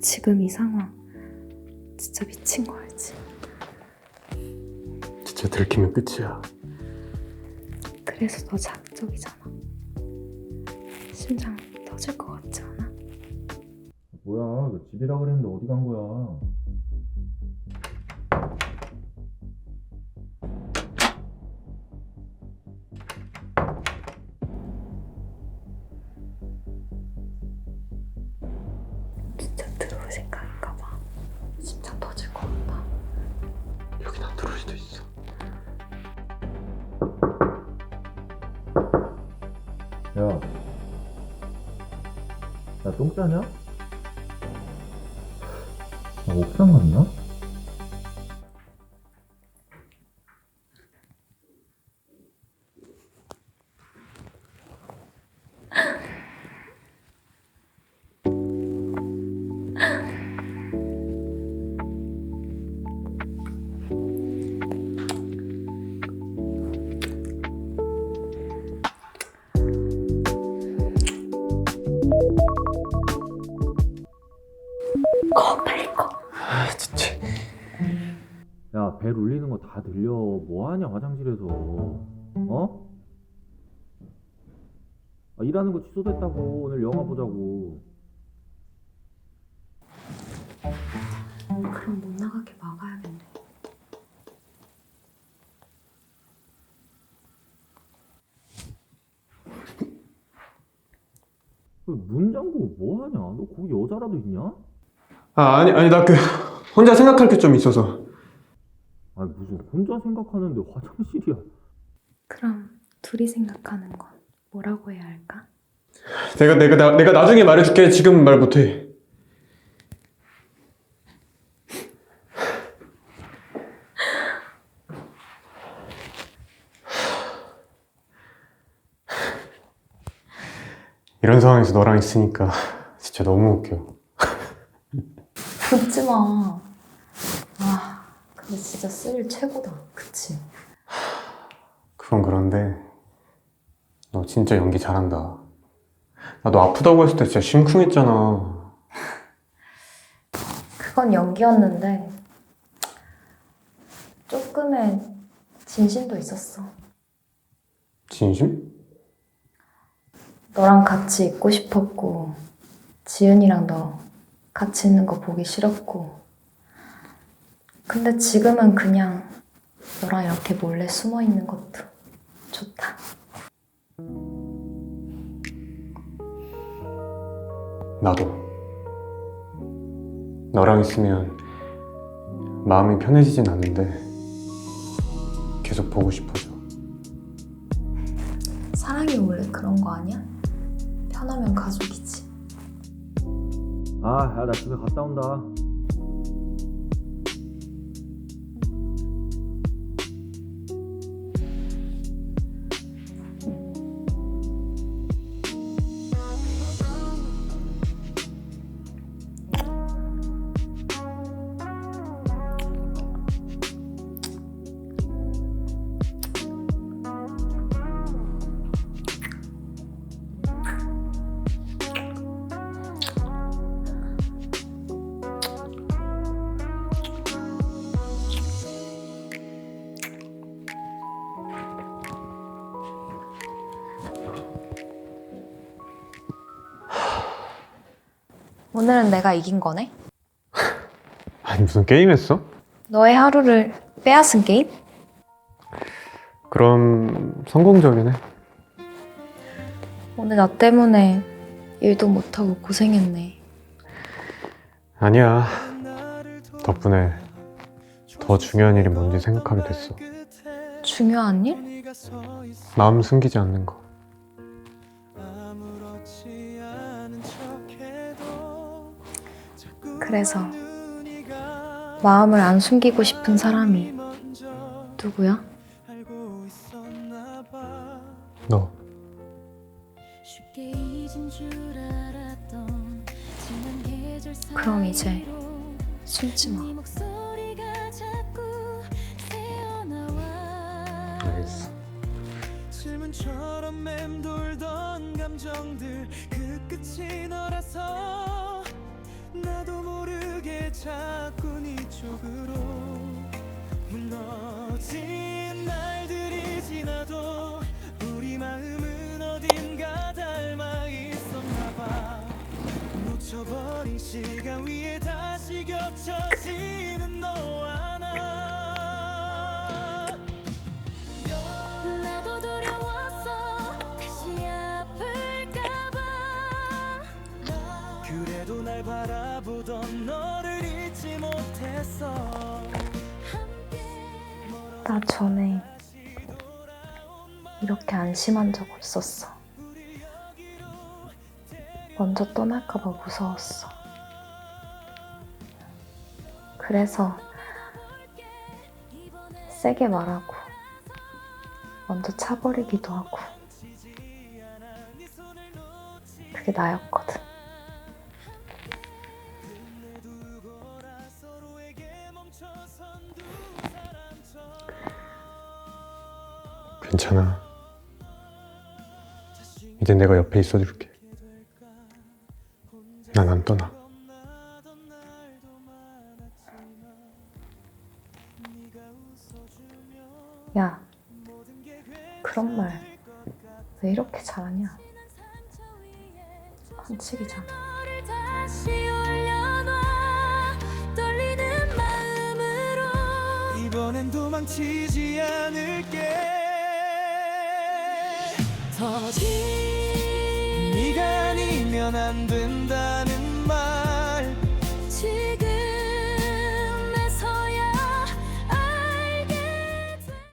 지금 이 상황 진짜 미친 거 알지? 진짜 들키면 끝이야. 그래서 더 자극적이잖아. 심장 터질 것 같지 않아? 뭐야, 너 집이라 그랬는데 어디 간 거야? 똥 싸냐? 나 옥상 갔나? 벨 울리는 거 다 들려. 뭐 하냐, 화장실에서. 어? 아, 일하는 거 취소됐다고. 오늘 영화 보자고. 그럼 못 나가게 막아야겠네. 그문 잠그고 뭐 하냐? 너 거기 여자라도 있냐? 아 아니 아니 나 그 혼자 생각할 게 좀 있어서. 아니, 무슨 혼자 생각하는데 화장실이야. 그럼 둘이 생각하는 건 뭐라고 해야 할까? 내가 내가 나, 내가 나중에 말해줄게. 지금 말 못해. 이런 상황에서 너랑 있으니까 진짜 너무 웃겨. 웃지 마. 아, 근데 진짜 스릴 최고다. 그치? 그건 그런데 너 진짜 연기 잘한다. 나 너 아프다고 했을 때 진짜 심쿵했잖아. 그건 연기였는데 조금의 진심도 있었어. 진심? 너랑 같이 있고 싶었고 지은이랑 너 같이 있는 거 보기 싫었고 근데 지금은 그냥 너랑 이렇게 몰래 숨어 있는 것도 좋다. 나도. 너랑 있으면 마음이 편해지진 않는데 계속 보고 싶어져. 사랑이 원래 그런 거 아니야? 편하면 가족이지. 아, 야, 나 집에 갔다 온다. 오늘은 내가 이긴 거네? 아니 무슨 게임 했어? 너의 하루를 빼앗은 게임? 그럼 성공적이네. 오늘 나 때문에 일도 못하고 고생했네. 아니야. 덕분에 더 중요한 일이 뭔지 생각하게 됐어. 중요한 일? 마음 숨기지 않는 거. 그래서 마음을 안 숨기고 싶은 사람이 누구야? 너. 그럼 이제 숨지 마. 알겠어. 질문처럼 맴돌던 감정들 그 끝이 너라서 나도 모르게 자꾸 네 쪽으로 무너진 나 전에 이렇게 안심한 적 없었어. 먼저 떠날까봐 무서웠어. 그래서 세게 말하고 먼저 차버리기도 하고 그게 나였거든. 괜찮아. 이제 내가 옆에 있어줄게. 난 안 떠나. 야, 그런 말 왜 이렇게 잘하냐? 반칙이잖아. 이번엔 도망치지 않을게 터진 네가 아니면 안 된다는